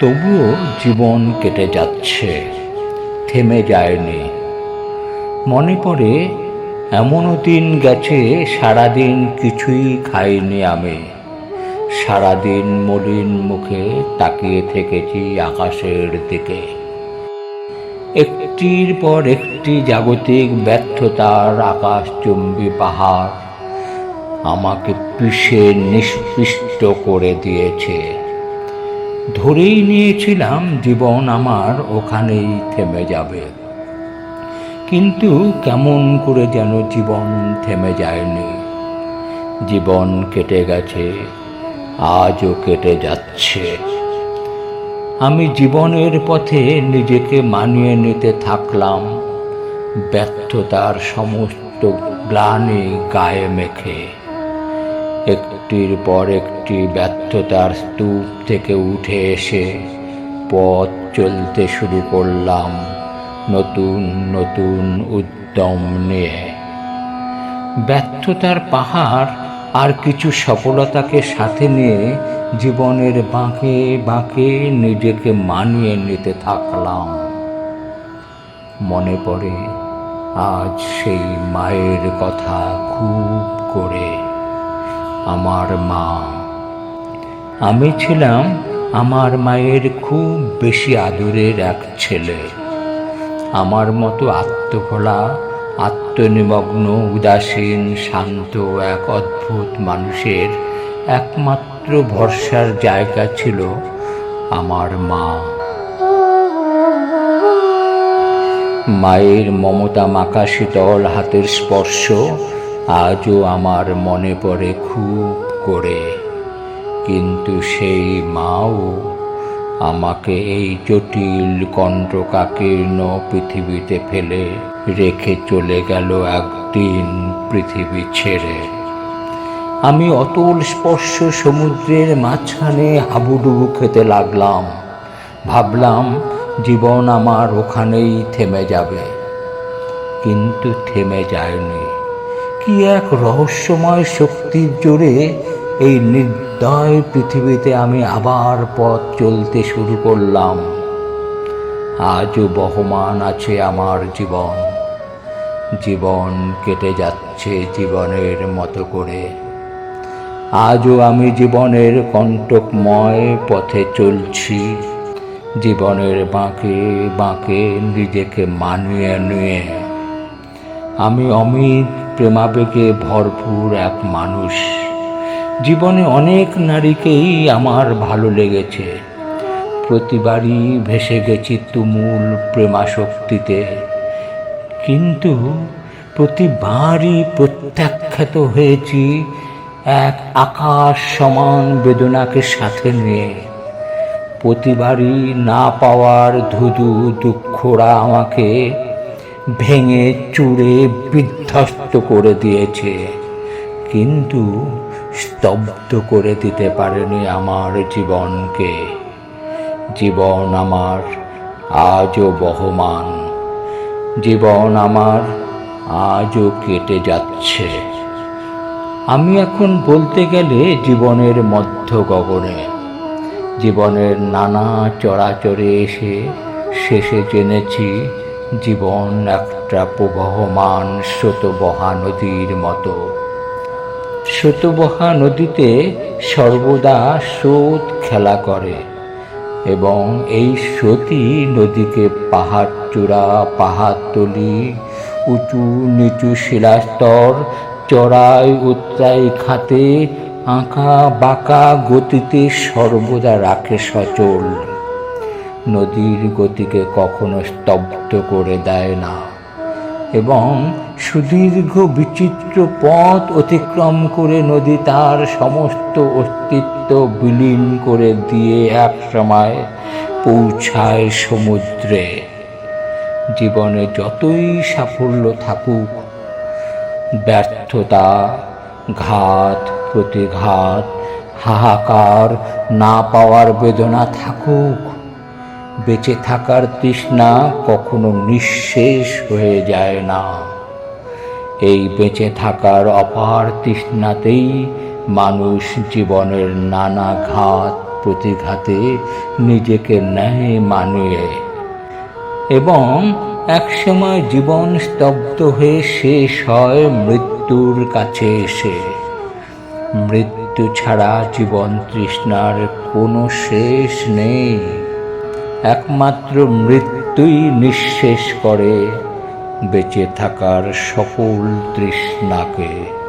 তবুও জীবন কেটে যাচ্ছে, থেমে যায়নি। মনে পড়ে, এমনও দিন গেছে, সারাদিন কিছুই খাইনি আমি। সারাদিন মলিন মুখে তাকিয়ে থেকেছি আকাশের দিকে। একটির পর একটি জাগতিক ব্যর্থতার আকাশচুম্বী পাহাড় আমাকে পিষে নিষ্পিষ্ট করে দিয়েছে। ধরেই নিয়েছিলাম জীবন আমার ওখানেই থেমে যাবে। কিন্তু কেমন করে যেন জীবন থেমে যায়নি। জীবন কেটে গেছে, আজও কেটে যাচ্ছে। আমি জীবনের পথে নিজেকে মানিয়ে নিতে থাকলাম, ব্যর্থতার সমস্ত গ্লানি গায়ে মেখে। একটির পর একটি ব্যর্থতার স্তূপ থেকে উঠে এসে পথ চলতে শুরু করলাম নতুন নতুন উদ্যম নিয়ে। ব্যর্থতার পাহাড় আর কিছু সফলতাকে সাথে নিয়ে জীবনের বাঁকে বাঁকে নিজেকে মানিয়ে নিতে থাকলাম। মনে পড়ে, আজ সেই মায়ের কথা খুব আমার মা। আমি ছিলাম আমার মায়ের খুব বেশি আদরের এক ছেলে। আমার মতো আত্মভোলা, আত্মনিমগ্ন, উদাসীন, শান্ত এক অদ্ভুত মানুষের একমাত্র ভরসার জায়গা ছিল আমার মা। মায়ের মমতা মাকা শীতল হাতের স্পর্শ আজও আমার মনে পড়ে খুব করে। কিন্তু সেই মাও আমাকে এই জটিল কণ্ঠকাকীর্ণ পৃথিবীতে ফেলে রেখে চলে গেল একদিন পৃথিবী ছেড়ে। আমি অতল স্পর্শ সমুদ্রের মাঝখানে হাবুডুবু খেতে লাগলাম। ভাবলাম জীবন আমার ওখানেই থেমে যাবে। কিন্তু থেমে যায়নি। কি এক রহস্যময় শক্তির জোরে এই নির্দয় পৃথিবীতে আমি আবার পথ চলতে শুরু করলাম। আজও বহমান আছে আমার জীবন। জীবন কেটে যাচ্ছে জীবনের মতো করে। আজও আমি জীবনের কণ্টকময় পথে চলছি। জীবনের বাঁকে বাঁকে নিজেকে মানিয়ে নিয়ে। আমি অমিত প্রেমাবেগে ভরপুর এক মানুষ। জীবনে অনেক নারীকেই আমার ভালো লেগেছে। প্রতিবারই ভেসে গেছি তুমুল প্রেমাশক্তিতে। কিন্তু প্রতিবারই প্রত্যাখ্যাত হয়েছি এক আকাশ সমান বেদনাকে সাথে নিয়ে। প্রতিবারই না পাওয়ার ধুধু দুঃখরা আমাকে ভেঙে চুড়ে বিধ্বস্ত করে দিয়েছে। কিন্তু স্তব্ধ করে দিতে পারেনি আমার জীবনকে। জীবন আমার আজও বহমান। জীবন আমার আজও কেটে যাচ্ছে। আমি এখন বলতে গেলে জীবনের মধ্য গগনে। জীবনের নানা চরাচরে এসে শেষে জেনেছি জীবন একটা প্রবহমান স্রোতবহা নদীর মতো। স্রোতবহা নদীতে সর্বদা স্রোত খেলা করে এবং এই স্রোতই নদীকে পাহাড় চূড়া পাহাড়তলি উঁচু নিচু শিলাস্তর চড়াই উত্তরাই খাতে আঁকা বাঁকা গতিতে সর্বদা রাখে সচল। নদীর গতিকে কখনো স্তব্ধ করে দেয় না এবং সুদীর্ঘ বিচিত্র পথ অতিক্রম করে নদী তার সমস্ত অস্তিত্ব বিলীন করে দিয়ে এক সময় পৌঁছায় সমুদ্রে। জীবনে যতই সাফল্য থাকুক, ব্যর্থতা, ঘাত, প্রতিঘাত, হাহাকার না পাওয়ার বেদনা থাকুক বেঁচে থাকার তৃষ্ণা কখনো নিঃশেষ হয়ে যায় না। এই বেঁচে থাকার অপার তৃষ্ণাতেই মানুষ জীবনের নানা ঘাত প্রতিঘাতে নিজেকে ন্যায় মানিয়ে এবং একসময় জীবন স্তব্ধ হয়ে শেষ হয় মৃত্যুর কাছে এসে। মৃত্যু ছাড়া জীবন তৃষ্ণার কোনো শেষ নেই। একমাত্র মৃত্যুই নিঃশেষ করে বেঁচে থাকার সকল তৃষ্ণাকে।